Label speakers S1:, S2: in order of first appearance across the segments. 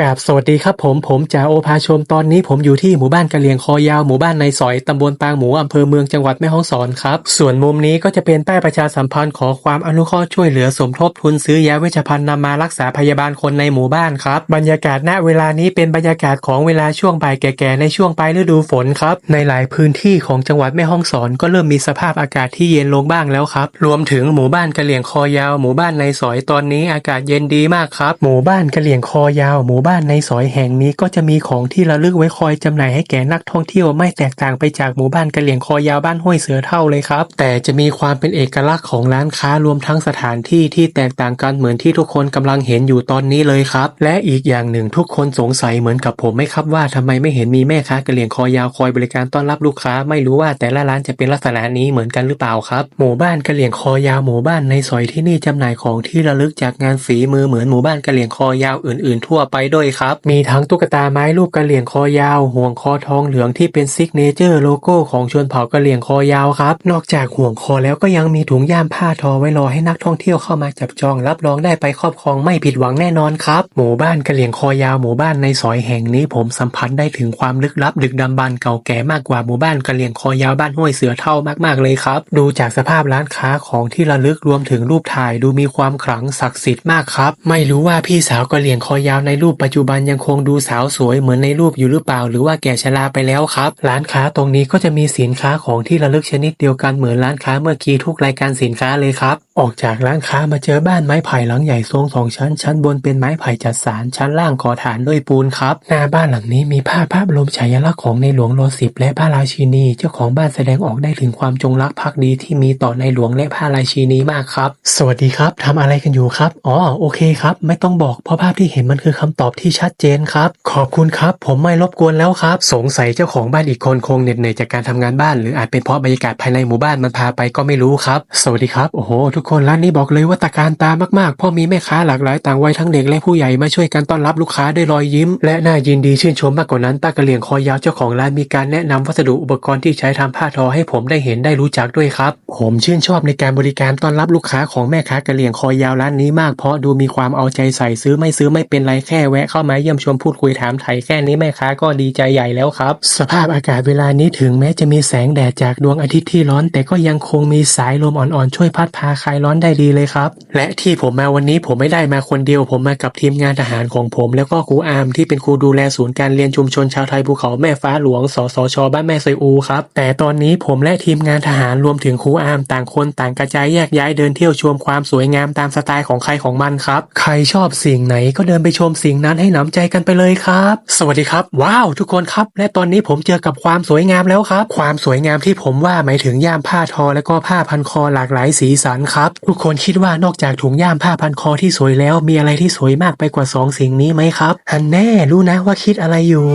S1: กราบสวัสดีครับผมผมจ่าโอภาชมตอนนี้ผมอยู่ที่หมู่บ้านกะเหลี่ยงคอยาวหมู่บ้านในสอยตำบลปางหมูอำเภอเมืองจังหวัดแม่ฮ่องสอนครับ ส่วนมุมนี้ก็จะเป็นป้ายประชาสัมพันธ์ขอความอนุเคราะห์ช่วยเหลือสมทบทุนซื้อยาเวชภัณฑ์นำมารักษาพยาบาลคนในหมู่บ้านครับ บรรยากาศณเวลานี้เป็นบรรยากาศของเวลาช่วงบ่ายแก่ๆในช่วงปลายฤดูฝนครับในหลายพื้นที่ของจังหวัดแม่ฮ่องสอนก็เริ่มมีสภาพอากาศที่เย็นลงบ้างแล้วครับรวมถึงหมู่บ้านกะเหลี่ยงคอยาวหมู่บ้านในสอยตอนนี้อากาศเย็นดีมากครับหมู่บ้านกะเหลี่ยงคอยาวหมู่บ้านในสอยแห่งนี้ก็จะมีของที่ระลึกไว้คอยจำหน่ายให้แก่นักท่องเที่ยวไม่แตกต่างไปจากหมู่บ้านกะเหลี่ยงคอยาวบ้านห้วยเสือเท่าเลยครับ แต่จะมีความเป็นเอกลักษณ์ของร้านค้ารวมทั้งสถานที่ที่แตกต่างกันเหมือนที่ทุกคนกำลังเห็นอยู่ตอนนี้เลยครับ และอีกอย่างหนึ่งทุกคนสงสัยเหมือนกับผมไหมครับว่าทำไมไม่เห็นมีแม่ค้ากะเหลี่ยงคอยาวคอยบริการต้อนรับลูกค้า ไม่รู้ว่าแต่ละร้านจะเป็นลักษณะนี้เหมือนกันหรือเปล่าครับหมู่บ้านกะเหลี่ยงคอยาวหมู่บ้านในซอยที่นี่จำหน่ายของที่ระลึกจากงานฝีมือเหมือนหมู่บ้านกะเหลี่ยงคอยาวอื่น ๆ ทั่วไปด้วยครับ มีทั้งตุ๊กตาไม้รูปกระเหลี่ยงคอยาว ห่วงคอทองเหลืองที่เป็นซิกเนเจอร์โลโก้ของชนเผ่ากระเหลี่ยงคอยาวครับ นอกจากห่วงคอแล้วก็ยังมีถุงย่ามผ้าทอไว้รอให้นักท่องเที่ยวเข้ามาจับจอง รับรองได้ไปครอบครองไม่ผิดหวังแน่นอนครับหมู่บ้านกระเหลี่ยงคอยาวหมู่บ้านในซอยแห่งนี้ผมสัมผัสได้ถึงความลึกลับดึกดำบรรพ์เก่าแก่มากกว่าหมู่บ้านกระเหลี่ยงคอยาวบ้านห้วยเสือเท่ามากๆเลยครับ ดูจากสภาพร้านค้าของที่ระลึกรวมถึงรูปถ่าย ดูมีความขลังศักดิ์สิทธิ์มากครับ ไม่รู้ว่าพี่สาวกระเหลี่ยงคอยาวในรูปปัจจุบันยังคงดูสาวสวยเหมือนในรูปอยู่หรือเปล่า หรือว่าแก่ชราไปแล้วครับ ร้านค้าตรงนี้ก็จะมีสินค้าของที่ระลึกชนิดเดียวกันเหมือนร้านค้าเมื่อกี้ทุกรายการสินค้าเลยครับ ออกจากร้านค้ามาเจอบ้านไม้ไผ่หลังใหญ่ทรงสองชั้น ชั้นบนเป็นไม้ไผ่จัดสารชั้นล่างก่อฐานด้วยปูนครับ หน้าบ้านหลังนี้มีภาพภาพบรมฉายลักษณ์ของในหลวงรอสิบและพระราชินี เจ้าของบ้านแสดงออกได้ถึงความจงรักภักดีที่มีต่อในหลวงและพระราชินีมากครับ สวัสดีครับทำอะไรกันอยู่ครับ อ๋อ โอเคครับ ไม่ต้องบอก เพราะภาพที่เห็นมันคือคำตอบที่ชัดเจนครับ ขอบคุณครับ ผมไม่รบกวนแล้วครับ สงสัยเจ้าของบ้านอีกคนคงเหน็ดเหนื่อยจากการทำงานบ้าน หรืออาจเป็นเพราะบรรยากาศภายในหมู่บ้านมันพาไปก็ไม่รู้ครับ สวัสดีครับ โอ้โห ทุกคนร้านนี้บอกเลยว่าตะการตามากๆพราะมีแม่ค้าหลากหลายต่างวัยทั้งเด็กและผู้ใหญ่มาช่วยกันต้อนรับลูกค้าด้วยรอยยิ้ม และน่ายินดีชื่นชมมากกว่านั้นป้ากระเหลี่ยงคอยาวเจ้าของร้านมีการแนะนำวัสดุอุปกรณ์ที่ใช้ทำผ้าทอให้ผมได้เห็นได้รู้จักด้วยครับ ผมชื่นชอบในการบริการต้อนรับลูกค้าของแม่ค้ากระเหลี่ยงคอยาวร้านนี้มากเพราะดูมีความเอาใจใส่ซื้อไม่ซื้อไม่เป็นไรแค่แวะเข้ามาเยี่ยมชมพูดคุยถามไถ่แค่นี้แม่ค้าก็ดีใจใหญ่แล้วครับ สภาพอากาศเวลานี้ถึงแม้จะมีแสงแดดจากดวงอาทิตย์ที่ร้อน แต่ก็ยังคงมีสายลมอ่อนๆช่วยพัดพาคลายร้อนได้ดีเลยครับ และที่ผมมาวันนี้ผมไม่ได้มาคนเดียว ผมมากับทีมงานทหารของผม แล้วก็ครูอาร์มที่เป็นครูดูแลศูนย์การเรียนชุมชนชาวไทยภูเขาแม่ฟ้าหลวงสสชบ้านแม่ไซอูครับแต่ตอนนี้ผมและทีมงานทหารรวมถึงครูอาร์มต่างคนต่างกระจายแยกย้ายเดินเที่ยวชมความสวยงามตามสไตล์ของใครของมันครับ ใครชอบสิ่งไหนก็เดินไปชมสิ่งนั้นให้หนำใจกันไปเลยครับ สวัสดีครับ ว้าวทุกคนครับ และตอนนี้ผมเจอกับความสวยงามแล้วครับ ความสวยงามที่ผมว่าหมายถึงย่ามผ้าทอ และก็ผ้าพันคอหลากหลายสีสันครับ ทุกคนคิดว่านอกจากถุงย่ามผ้าพันคอที่สวยแล้วมีอะไรที่สวยมากไปกว่าสองสิ่งนี้ไหมครับอันแน่รู้นะว่า
S2: คิดอะไรอยู่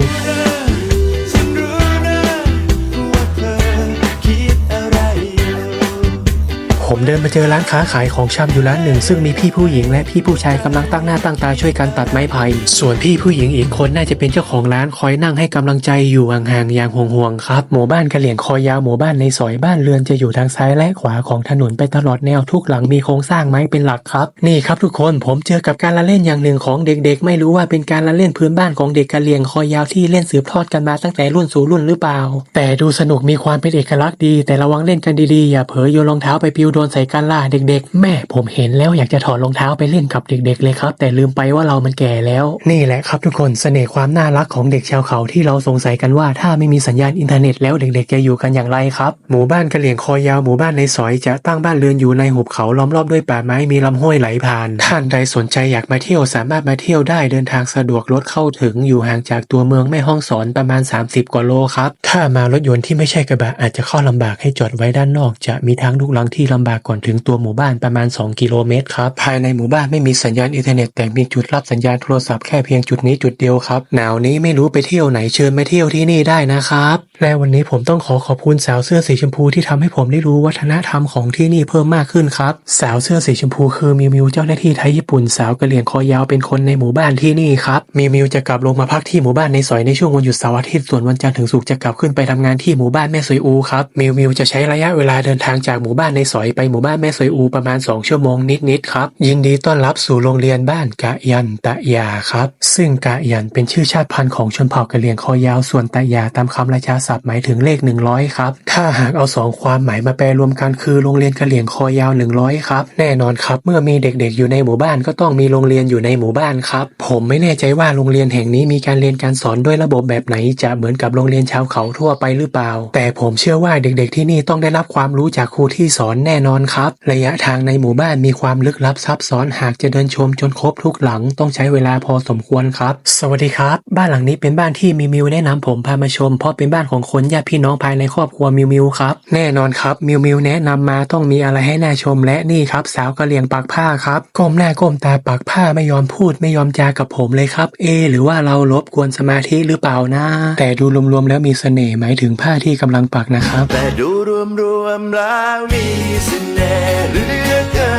S1: ผมเดินมาเจอร้านค้าขายของชำอยู่ร้านหนึ่ง ซึ่งมีพี่ผู้หญิงและพี่ผู้ชายกำลังตั้งหน้าตั้งตาช่วยกันตัดไม้ไผ่ส่วนพี่ผู้หญิงอีกคนน่าจะเป็นเจ้าของร้านคอยนั่งให้กำลังใจอยู่ห่างๆอย่างห่วงๆครับ หมู่บ้านกะเหลี่ยงคอยาวหมู่บ้านในซอยบ้านเรือนจะอยู่ทางซ้ายและขวาของถนนไปตลอดแนวทุกหลังมีโครงสร้างไม้เป็นหลักครับนี่ครับทุกคนผมเจอกับการละเล่นอย่างหนึ่งของเด็กๆ ไม่รู้ว่าเป็นการละเล่นพื้นบ้านของเด็กกะเหลี่ยงคอยาวที่เล่นสืบทอดกันมาตั้งแต่รุ่นสู่รุ่นหรือเปล่า แต่ดูสนุกมีความเป็นเอกลักษณ์ดี แต่ระวังเล่นกันดีๆอย่าเผลอโยนรองเท้าไปปิวดนใส่กันล่ะเด็กๆ แม่ผมเห็นแล้วอยากจะถอดรองเท้าไปเล่นกับเด็ก ๆ เลยครับ แต่ลืมไปว่าเรามันแก่แล้ว นี่แหละครับทุกคนเสน่ห์ความน่ารักของเด็กชาวเขาที่เราสงสัยกันว่าถ้าไม่มีสัญญาณอินเทอร์เน็ตแล้วเด็กๆจะอยู่กันอย่างไรครับ หมู่บ้านกะเหลี่ยงคอยาวหมู่บ้านในซอยจะตั้งบ้านเรือนอยู่ในหุบเขาล้อมรอบด้วยป่าไม้มีลำห้วยไหลผ่าน ท่านใดสนใจอยากมาเที่ยวสามารถมาเที่ยวได้เดินทางสะดวกรถเข้าถึงอยู่ห่างจากตัวเมืองแม่ฮ่องสอนประมาณ 30 กว่าโลครับถ้ามารถยนต์ที่ไม่ใช่กระบะอาจจะเข้าลำบากให้จอดไว้ด้านนอก จะมีทางลูกลังที่ลำบากก่อนถึงตัวหมู่บ้านประมาณ 2 กิโลเมตรครับ ภายในหมู่บ้านไม่มีสัญญาณอินเทอร์เน็ตแต่มีจุดรับสัญญาณโทรศัพท์แค่เพียงจุดนี้จุดเดียวครับ หนาวนี้ไม่รู้ไปเที่ยวไหนเชิญมาเที่ยวที่นี่ได้นะครับ และวันนี้ผมต้องขอขอบคุณสาวเสื้อสีชมพูที่ทำให้ผมได้รู้วัฒนธรรมของที่นี่เพิ่มมากขึ้นครับ สาวเสื้อสีชมพูคือมิวมิวเจ้าหน้าที่ไทยญี่ปุ่นสาวกระเหรี่ยงคอยาวเป็นคนในหมู่บ้านที่นี่ครับ มิวมิวจะกลับลงมาพักที่หมู่บ้านในซอยในช่วงวันหยุดเสาร์อาทิตย์ส่วนวันจันทร์ถึงศุกร์จะกลับขึ้นไปทำงานที่หมู่บ้านแม่สวยอูครับ มิวมิวจะใช้ระยะเวลาเดินทางจากหมู่บ้านในซอยไปหมู่บ้านแม่สวยอูประมาณ 2 ชั่วโมงนิดๆครับ ยินดีต้อนรับสู่โรงเรียนบ้านกะยันตะยาครับ ซึ่งกะยันเป็นชื่อชาติพันธุ์ของชนเผ่ากะเหรี่ยงคอยาวส่วนตะยาตามคำราชาศัพท์หมายถึงเลข 100 ครับ ถ้าหากเอาสองความหมายมาแปลรวมกันคือโรงเรียนกะเหรี่ยงคอยาว 100 ครับ แน่นอนครับเมื่อมีเด็กๆอยู่ในหมู่บ้านก็ต้องมีโรงเรียนอยู่ในหมู่บ้านครับ ผมไม่แน่ใจว่าโรงเรียนแห่งนี้มีการเรียนการสอนด้วยระบบแบบไหน จะเหมือนกับโรงเรียนชาวเขาทั่วไปหรือเปล่า แต่ผมเชื่อว่าเด็กๆที่นี่ต้องได้รับความรู้จากครูที่สอนแน่นนอนครับ ระยะทางในหมู่บ้านมีความลึกลับซับซ้อนหากจะเดินชมจนครบทุกหลังต้องใช้เวลาพอสมควรครับ สวัสดีครับ บ้านหลังนี้เป็นบ้านที่มิวมิวแนะนำผมพามาชม เพราะเป็นบ้านของคนญาติพี่น้องภายในครอบครัวมิวมิวครับแน่นอนครับมิวมิวแนะนำมาต้องมีอะไรให้น่าชมและนี่ครับ สาวกะเหรี่ยงปักผ้าครับก้มหน้าก้มตาปักผ้าไม่ยอมพูดไม่ยอมจากับผมเลยครับ เอ หรือว่าเรารบกวนสมาธิหรือเปล่านะ แต่ดูรวมๆแล้วมีเสน่ห์หมายถึงผ้าที่กำลังปักนะครับ
S2: แต่ดูรวมรวมๆแล้วมีเสน่เหลือเกิ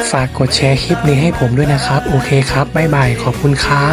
S2: น
S1: ฝากกดแชร์คลิปนี้ให้ผมด้วยนะครับ โอเคครับ บ๊ายบาย ขอบคุณครับ